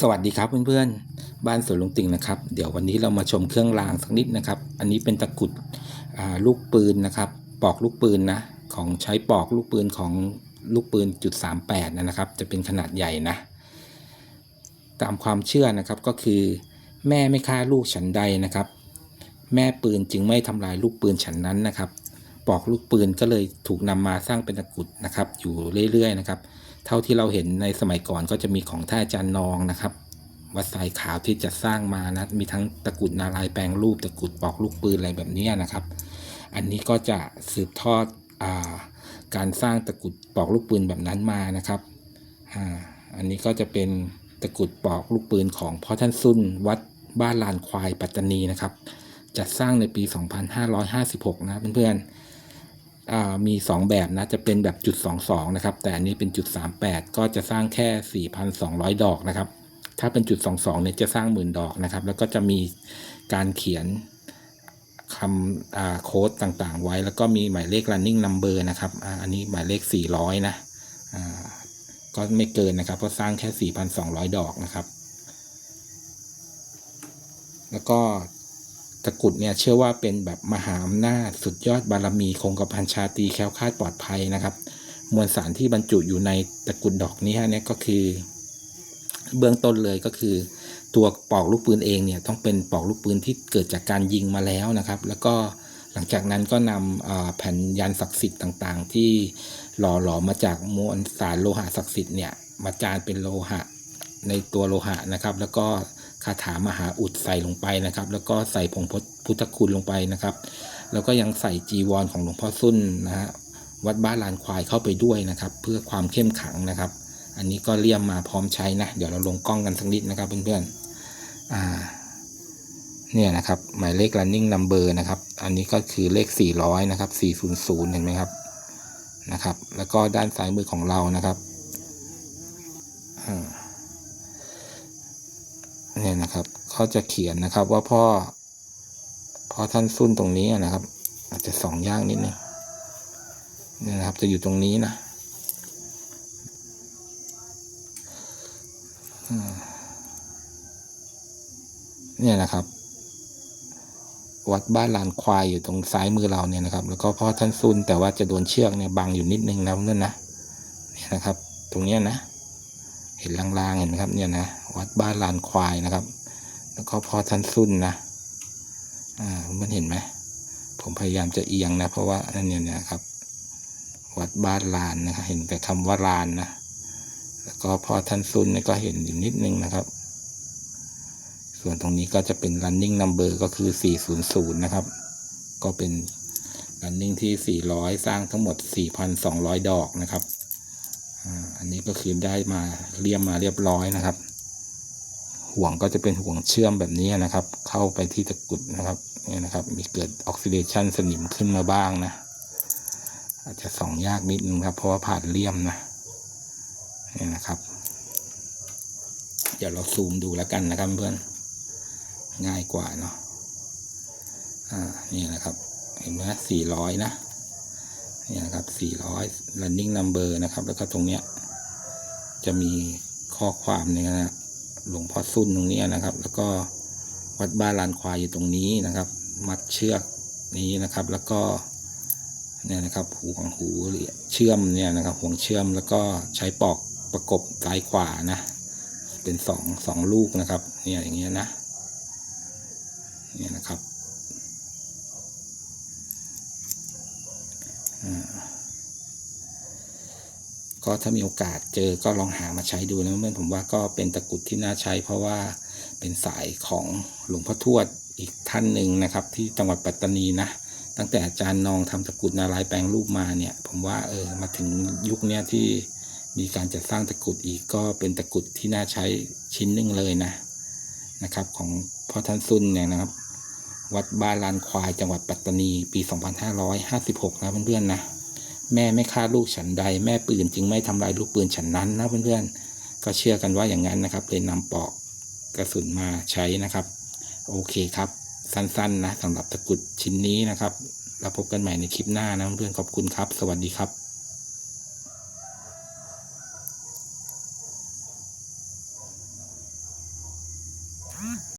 สวัสดีครับเพื่อนๆ บ้านสวนลุงติ่งนะครับ เดี๋ยววันนี้เรามาชมเครื่องรางสักนิดนะครับ อันนี้เป็นตะกุดลูกปืนนะครับ ปอกลูกปืนนะ ของใช้ปอกลูกปืนของลูกปืนจุด38นะครับ จะเป็นขนาดใหญ่นะ ตามความเชื่อนะครับก็คือ แม่ไม่ฆ่าลูกฉันใดนะครับ แม่ปืนจึงไม่ทำลายลูกปืนฉันนั้นนะครับ ปอกลูกปืนก็เลยถูกนำมาสร้างเป็นตะกุดนะครับ อยู่เรื่อยๆนะครับ เท่าที่เราเห็นในสมัยก่อนก็จะมีของท่านอาจารย์นองนะครับ วัดสายขาวที่จะสร้างมานะมีทั้งตะกุดนารายแปลงรูปตะกุดปอกลูกปืนอะไรแบบนี้นะครับ อันนี้ก็จะสืบทอดอาการสร้างตะกุดปอกลูกปืนแบบนั้นมานะครับออันนี้ก็จะเป็นตะกุดปอกลูกปืนของพ่อท่านซุนวัดบ้านลานควายปัตตานีนะครับจัดสร้างในปี 2556 นะเพื่อนๆ มี 2 แบบนะ จะเป็นแบบจุด 22 นะครับ แต่อันนี้เป็นจุด 38 ก็จะสร้างแค่ 4,200 ดอกนะครับ ถ้าเป็นจุด 22 เนี่ยจะสร้างหมื่นดอกนะครับ แล้วก็จะมีการเขียนคำโค้ดต่างๆ ไว้ แล้วก็มีหมายเลข running number นะครับออันนี้หมายเลข 400 นะอ่าก็ไม่เกินนะครับ เพราะสร้างแค่ 4,200 ดอกนะครับ แล้วก็ ตะกุดเนี่ยเชื่อว่าเป็นแบบมหาอำนาจสุดยอดบารมีคงกระพันชาตีแคล้วคลาดปลอดภัยนะครับ มวลสารที่บรรจุอยู่ในตะกุดดอกนี้ฮะเนี่ยก็คือ เบื้องต้นเลยก็คือ ตัวปอกลูกปืนเองเนี่ยต้องเป็นปอกลูกปืนที่เกิดจากการยิงมาแล้วนะครับ แล้วก็หลังจากนั้นก็นำแผ่นยันศักดิ์สิทธิ์ต่างๆ ที่หล่อหลอมมาจากมวลสารโลหะศักดิ์สิทธิ์เนี่ยมาจานเป็นโลหะในตัวโลหะนะครับ แล้วก็ คาถามหาอุดใส่ลงไปนะครับ แล้วก็ใส่ผงพุทธคุณลงไปนะครับ แล้วก็ยังใส่จีวรของหลวงพ่อสุนนะฮะวัดบ้านลานควายเข้าไปด้วยนะครับ เพื่อความเข้มขังนะครับ อันนี้ก็เลี่ยมมาพร้อมใช้นะเดี๋ยวเราลงกล้องกันสักนิดนะครับเพื่อนๆอ่าเนี่ยนะครับหมายเลข running number นะครับ อันนี้ก็คือเลข 400 นะครับ 400 เห็นไหมครับนะครับ แล้วก็ด้านซ้ายมือของเรานะครับอ่า เนี่ยนะครับเขาจะเขียนนะครับว่าพ่อพ่อท่านซุ่นตรงนี้นะครับ อาจจะสองย่างนิดนึงเนี่ยนะครับ จะอยู่ตรงนี้นะเนี่ยนะครับ วัดบ้านลานควายอยู่ตรงซ้ายมือเราเนี่ยนะครับ แล้วก็พ่อท่านซุนแต่ว่าจะโดนเชือกเนี่ยบังอยู่นิดนึงนะเพื่อนนะเนี่ยนะครับ ตรงเนี้ยนะ เห็นลางๆเห็นไหมครับ เนี่ยนะวัดบ้านลานควายนะครับ แล้วก็พอท่านซุ่นนะอ่ามันเห็นไหมผมพยายามจะเอียงนะ เพราะว่านั่นเนี่ยนะครับ วัดบ้านลานนะครับเห็นแต่คำว่าลานนะแล้วก็พอท่านซุ่นเนี่ยก็เห็นอยู่นิดนึงนะครับ ส่วนตรงนี้ก็จะเป็น running number ก็คือ 400 นะครับ ก็เป็น running ที่ 400 สร้างทั้งหมด 4,200 ดอกนะครับ อันนี้ก็คือได้มาเรียมมาเรียบร้อยนะครับ ห่วงก็จะเป็นห่วงเชื่อมแบบนี้นะครับ เข้าไปที่ตะกุดนะครับนี่นะครับ มีเกิดออกซิเดชันสนิมขึ้นมาบ้างนะ อาจจะส่องยากนิดนึงครับ เพราะว่าผ่านเลี่ยมนะนี่นะครับ เดี๋ยวเราซูมดูแล้วกันนะครับเพื่อนง่ายกว่าเนาะอ่านี่แหละครับ เห็นไหมสี่ร้อยนะ นี่นะครับ 400 running number นะครับ แล้วก็ตรงเนี้ยจะมีข้อความเนี่ยนะหลวงพ่อซุ่นตรงนี้นะครับ แล้วก็วัดบ้านลานควายอยู่ตรงนี้นะครับ มัดเชือกนี้นะครับ แล้วก็เนี่ยนะครับหูของหูเชื่อมเนี่ยนะครับห่วงเชื่อมแล้วก็ใช้ปอกประกบซ้ายขวานะ เป็นสองสองลูกนะครับเนี่ยอย่างเงี้ยนะเนี่ยนะครับ ก็ถ้ามีโอกาสเจอก็ลองหามาใช้ดูนะเพื่อนผมว่าก็เป็นตะกรุดที่น่าใช้ เพราะว่าเป็นสายของหลวงพ่อทวดอีกท่านหนึ่งนะครับ ที่จังหวัดปัตตานีนะตั้งแต่อาจารย์นองทำตะกรุดนารายแปลงรูปมาเนี่ย ผมว่าเออมาถึงยุคเนี้ยที่มีการจัดสร้างตะกรุดอีกก็เป็นตะกรุดที่น่าใช้ชิ้นหนึ่งเลยนะนะครับ ของพ่อท่านซุนเนี่ยนะครับ วัดบ้านลานควายจังหวัดปัตตานีปี 2556 นะเพื่อนๆนะแม่ไม่ฆ่าลูกฉันใด แม่ปืนจึงไม่ทำลายลูกปืนฉันนั้นนะเพื่อนๆก็เชื่อกันว่าอย่างนั้นนะครับเลยนำปอกกระสุนมาใช้นะครับ โอเคครับ สั้นๆนะสำหรับตะกุดชิ้นนี้นะครับเราพบกันใหม่ในคลิปหน้านะเพื่อนๆขอบคุณครับ สวัสดีครับ